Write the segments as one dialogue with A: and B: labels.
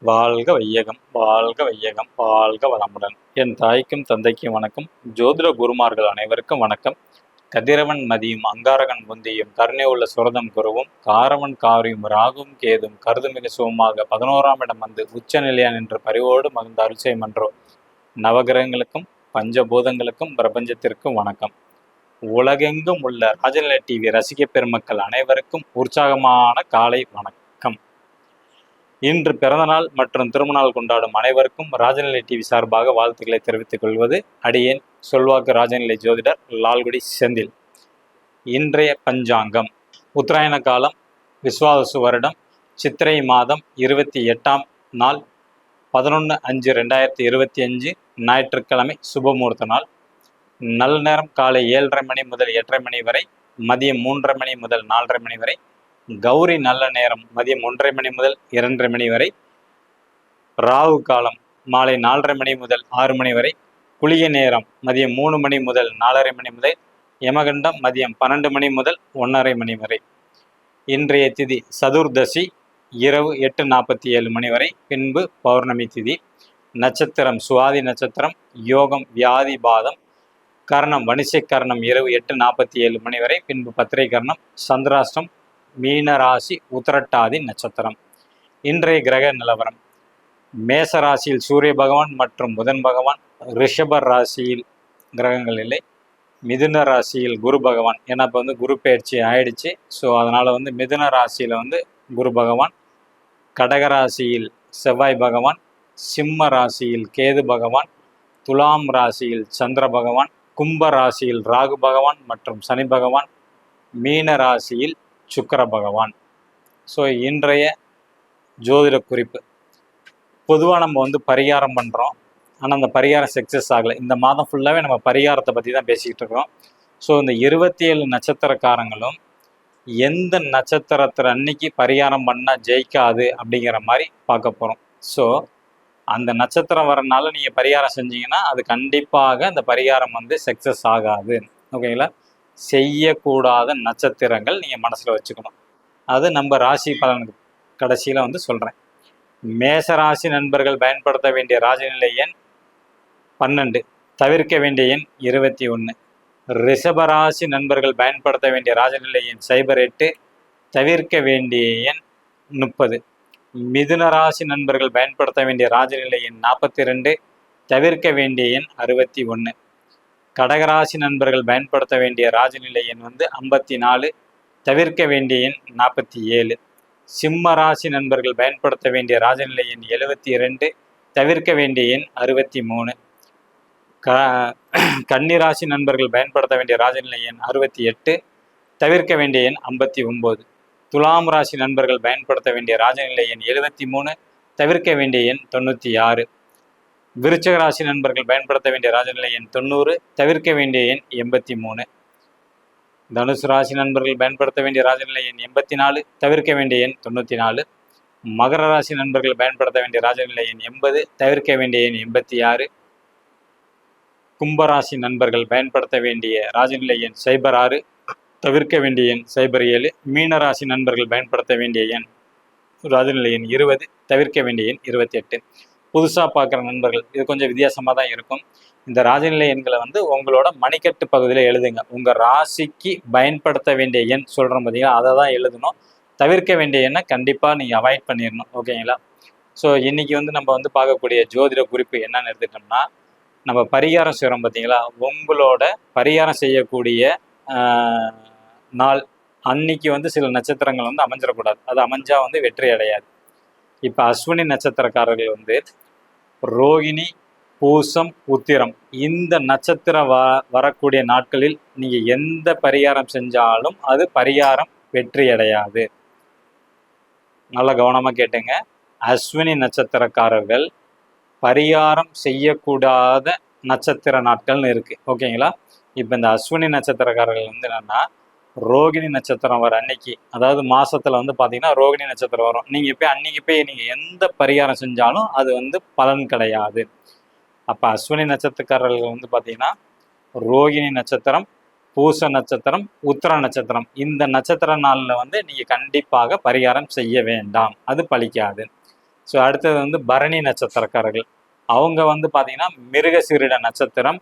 A: வாழ்க வையகம் வாழ்க வையகம் வாழ்க வளமுடன். என் தாய்க்கும் தந்தைக்கும் வணக்கம். ஜோதிட குருமார்கள் அனைவருக்கும் வணக்கம். கதிரவன் மதியும் அங்காரகன் முந்தியும் கருணை உள்ள சுரதம் குருவும் காரவன் காரியும் ராகும் கேதும் கருதுமிகு சுகமாக பதினோராம் இடம் வந்து உச்ச நிலையான் என்ற பரிவோடு மகிழ்ந்த அருச்சை மன்றோ. நவகிரகங்களுக்கும் பஞ்சபூதங்களுக்கும் பிரபஞ்சத்திற்கும் வணக்கம். உலகெங்கும் உள்ள ராஜநிலை டிவி ரசிக பெருமக்கள் அனைவருக்கும் உற்சாகமான காலை வணக்கம். இன்று பிறந்தநாள் மற்றும் திருமணநாள் கொண்டாடும் அனைவருக்கும் ராஜநிலை டிவி சார்பாக வாழ்த்துக்களை தெரிவித்துக் கொள்வது அடியேன் சொல்வாக்கு ராஜநிலை ஜோதிடர் லால்குடி செந்தில். இன்றைய பஞ்சாங்கம். உத்தராயண காலம் விஸ்வாசு வருடம் சித்திரை மாதம் இருபத்தி எட்டாம் நாள் பதினொன்று அஞ்சு ரெண்டாயிரத்தி இருபத்தி அஞ்சு ஞாயிற்றுக்கிழமை சுபமுகூர்த்த நாள். நல்ல நேரம் காலை ஏழரை மணி முதல் எட்டரை மணி வரை மதியம் மூன்றரை மணி முதல் நாலரை மணி வரை கௌரி நல்ல நேரம் மதியம் ஒன்றரை மணி முதல் இரண்டரை மணி வரை. ராகு காலம் மாலை நாலரை மணி முதல் ஆறு மணி வரை. குளிய நேரம் மதியம் மூணு மணி முதல் நாலரை மணி முதல். யமகண்டம் மதியம் பன்னெண்டு மணி முதல் ஒன்றரை மணி வரை. இன்றைய திதி சதுர்தசி இரவு எட்டு நாற்பத்தி ஏழு மணி வரை. பின்பு பௌர்ணமி திதி. நட்சத்திரம் சுவாதி நட்சத்திரம் யோகம் வியாதி பாதம். கர்ணம் வணிசை கர்ணம் இரவு எட்டு நாற்பத்தி ஏழு மணி வரை. பின்பு பத்திரை கர்ணம் சந்திராஷ்டம் மீனராசி உத்திரட்டாதி நட்சத்திரம். இன்றைய கிரக நிலவரம். மேச ராசியில் சூரிய பகவான் மற்றும் புதன் பகவான் ரிஷப ராசியில் கிரகங்கள் இல்லை. மிதுன ராசியில் குரு பகவான். ஏன்னா இப்போ வந்து குரு பயிற்சி ஆயிடுச்சு. ஸோ அதனால் வந்து மிதுன ராசியில் வந்து குரு பகவான் கடக ராசியில் செவ்வாய் பகவான் சிம்ம ராசியில் கேது பகவான் துலாம் ராசியில் சந்திர பகவான் கும்ப ராசியில் ராகு பகவான் மற்றும் சனி பகவான் மீன ராசியில் சுக்கர பகவான். ஸோ இன்றைய ஜோதிட குறிப்பு. பொதுவாக நம்ம வந்து பரிகாரம் பண்ணுறோம் ஆனால் அந்த பரிகாரம் சக்ஸஸ் ஆகலை. இந்த மாதம் ஃபுல்லாகவே நம்ம பரிகாரத்தை பற்றி தான் பேசிக்கிட்டு இருக்கிறோம். ஸோ இந்த இருபத்தி ஏழு நட்சத்திரக்காரங்களும் எந்த நட்சத்திரத்தில் அன்னைக்கு பரிகாரம் பண்ணால் ஜெயிக்காது அப்படிங்கிற மாதிரி பார்க்க போகிறோம் ஸோ அந்த நட்சத்திரம் வரனால நீங்கள் பரிகாரம் செஞ்சீங்கன்னா அது கண்டிப்பாக அந்த பரிகாரம் வந்து சக்ஸஸ் ஆகாது. ஓகேங்களா செய்யக்கூடாத நட்சத்திரங்கள் நீங்கள் மனசில் வச்சுக்கணும். அது நம்ம ராசி பலனுக்கு கடைசியில் வந்து சொல்கிறேன் மேச ராசி நண்பர்கள் பயன்படுத்த வேண்டிய ராஜநிலை எண் பன்னெண்டு. தவிர்க்க வேண்டிய எண் இருபத்தி ஒன்று ரிஷபராசி நண்பர்கள் பயன்படுத்த வேண்டிய ராஜநிலை எண் சைபர் எட்டு. தவிர்க்க வேண்டிய எண் முப்பது. மிதுன ராசி நண்பர்கள் பயன்படுத்த வேண்டிய ராஜநிலை எண் நாற்பத்தி ரெண்டு. தவிர்க்க வேண்டிய எண் அறுபத்தி ஒன்று கடகராசி நண்பர்கள் பயன்படுத்த வேண்டிய ராஜநிலை எண் வந்து ஐம்பத்தி நாலு தவிர்க்க வேண்டிய எண் நாற்பத்தி ஏழு. சிம்ம ராசி நண்பர்கள் பயன்படுத்த வேண்டிய ராஜநிலை எண் எழுபத்தி இரண்டு தவிர்க்க வேண்டிய எண் அறுபத்தி மூணு. க கன்னிராசி நண்பர்கள் பயன்படுத்த வேண்டிய ராஜநிலை எண் அறுபத்தி எட்டு தவிர்க்க வேண்டிய எண் ஐம்பத்தி ஒம்பது. துலாம் ராசி நண்பர்கள் பயன்படுத்த வேண்டிய ராஜநிலை எண் எழுபத்தி மூணு தவிர்க்க வேண்டிய எண் தொண்ணூற்றி ஆறு. விருச்சக ராசி நண்பர்கள் பயன்படுத்த வேண்டிய ராஜநிலை எண் தொண்ணூறு தவிர்க்க வேண்டிய எண் எண்பத்தி மூணு தனுசு ராசி நண்பர்கள் பயன்படுத்த வேண்டிய ராஜநிலை எண் எண்பத்தி நாலு தவிர்க்க வேண்டிய எண் தொண்ணூற்றி நாலு மகர ராசி நண்பர்கள் பயன்படுத்த வேண்டிய ராஜநிலை எண் எண்பது தவிர்க்க வேண்டிய எண் எண்பத்தி ஆறு கும்பராசி நண்பர்கள் பயன்படுத்த வேண்டிய ராஜநிலை எண் சைபர் ஆறு தவிர்க்க வேண்டிய எண் சைபர் ஏழு. மீனராசி நண்பர்கள் பயன்படுத்த வேண்டிய எண் ராஜநிலை எண் இருபது தவிர்க்க வேண்டிய எண் இருபத்தி எட்டு புதுசாக பார்க்குற நண்பர்கள் இது கொஞ்சம் வித்தியாசமாக தான் இருக்கும். இந்த ராஜநிலை எண்களை வந்து உங்களோட மணிக்கட்டு பகுதியில் எழுதுங்க. உங்கள் ராசிக்கு பயன்படுத்த வேண்டிய எண் சொல்கிறோம் பார்த்தீங்களா அதை தான் எழுதணும். தவிர்க்க வேண்டிய எண்ணை கண்டிப்பாக நீங்கள் அவாய்ட் பண்ணிடணும். ஓகேங்களா? ஸோ இன்றைக்கி வந்து நம்ம வந்து பார்க்கக்கூடிய ஜோதிட குறிப்பு என்னன்னு எடுத்துட்டோம்னா நம்ம பரிகாரம் செய்கிறோம் பார்த்தீங்களா உங்களோட பரிகாரம் செய்யக்கூடிய ஆஹ், நாள் அன்னைக்கு வந்து சில நட்சத்திரங்கள் வந்து அமைஞ்சிடக்கூடாது. அது அமைஞ்சா வந்து வெற்றி அடையாது. இப்போ அஸ்வினி நட்சத்திரக்காரர்கள் வந்து ரோகிணி பூசம் உத்திரம். இந்த நட்சத்திரம் வ வரக்கூடிய நாட்களில் நீங்கள் எந்த பரிகாரம் செஞ்சாலும் அது பரிகாரம் வெற்றி அடையாது நல்ல கவனமாக கேட்டுங்க. அஸ்வினி நட்சத்திரக்காரர்கள் பரிகாரம் செய்யக்கூடாத நட்சத்திர நாட்கள்னு இருக்குது ஓகேங்களா? இப்போ இந்த அஸ்வினி நட்சத்திரக்காரர்கள் வந்து என்னென்னா ரோகிணி நட்சத்திரம் வர அன்னைக்கு. அதாவது மாசத்துல வந்து பாத்தீங்கன்னா ரோகிணி நட்சத்திரம் வரும். நீங்க போய் அன்னைக்கு போய் நீங்க எந்த பரிகாரம் செஞ்சாலும் அது வந்து பலன் கிடையாது. அப்ப அஸ்வினி நட்சத்திரக்காரர்கள் வந்து பாத்தீங்கன்னா ரோகிணி நட்சத்திரம் பூச நட்சத்திரம் உத்தர நட்சத்திரம். இந்த நட்சத்திர நாளில் வந்து நீங்க கண்டிப்பாக பரிகாரம் செய்ய வேண்டாம். அது பலிக்காது ஸோ அடுத்தது வந்து பரணி நட்சத்திரக்காரர்கள். அவங்க வந்து பார்த்தீங்கன்னா மிருகசீரிட நட்சத்திரம்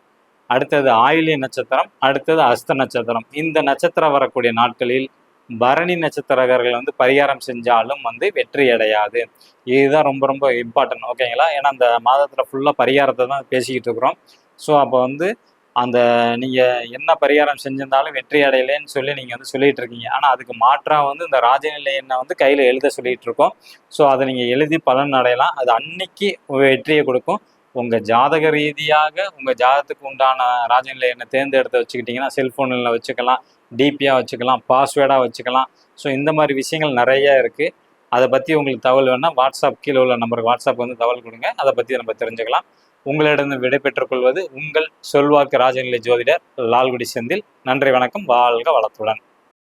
A: அடுத்தது ஆயுளி நட்சத்திரம் அடுத்தது அஸ்த நட்சத்திரம். இந்த நட்சத்திரம் வரக்கூடிய நாட்களில் பரணி நட்சத்திரகர்கள் வந்து பரிகாரம் செஞ்சாலும் வந்து வெற்றி அடையாது. இதுதான் ரொம்ப ரொம்ப இம்பார்ட்டன்ட் ஓகேங்களா ஏன்னா அந்த மாதத்தில் ஃபுல்லாக பரிகாரத்தை தான் பேசிக்கிட்டு இருக்கிறோம். ஸோ அப்போ வந்து அந்த நீங்கள் என்ன பரிகாரம் செஞ்சிருந்தாலும் வெற்றி அடையலைன்னு சொல்லி நீங்கள் வந்து சொல்லிட்டு இருக்கீங்க. ஆனால் அதுக்கு மாற்றாக வந்து இந்த ராஜநிலை எண்ணை வந்து கையில் எழுத சொல்லிட்டு இருக்கோம். ஸோ அதை நீங்கள் எழுதி பலன் அடையலாம். அது அன்னைக்கு வெற்றியை கொடுக்கும். உங்கள் ஜாதக ரீதியாக உங்கள் ஜாதகத்துக்கு உண்டான ராஜநிலை என்ன தேர்ந்தெடுத்து வச்சுக்கிட்டிங்கன்னா செல்ஃபோனில் வச்சுக்கலாம் டிபியாக வச்சுக்கலாம் பாஸ்வேர்டாக வச்சுக்கலாம். ஸோ இந்த மாதிரி விஷயங்கள் நிறைய இருக்குது அதை பற்றி உங்களுக்கு தகவல் வேணால் வாட்ஸ்அப் கீழே உள்ள நம்பருக்கு வாட்ஸ்அப் வந்து தகவல் கொடுங்க. அதை பற்றி நம்ம தெரிஞ்சுக்கலாம். உங்களிடம் விடைபெற்றுக்கொள்வது கொள்வது உங்கள் சொல்வாக்கு ராஜநிலை ஜோதிடர் லால்குடி செந்தில். நன்றி வணக்கம். வாழ்க வளத்துடன்.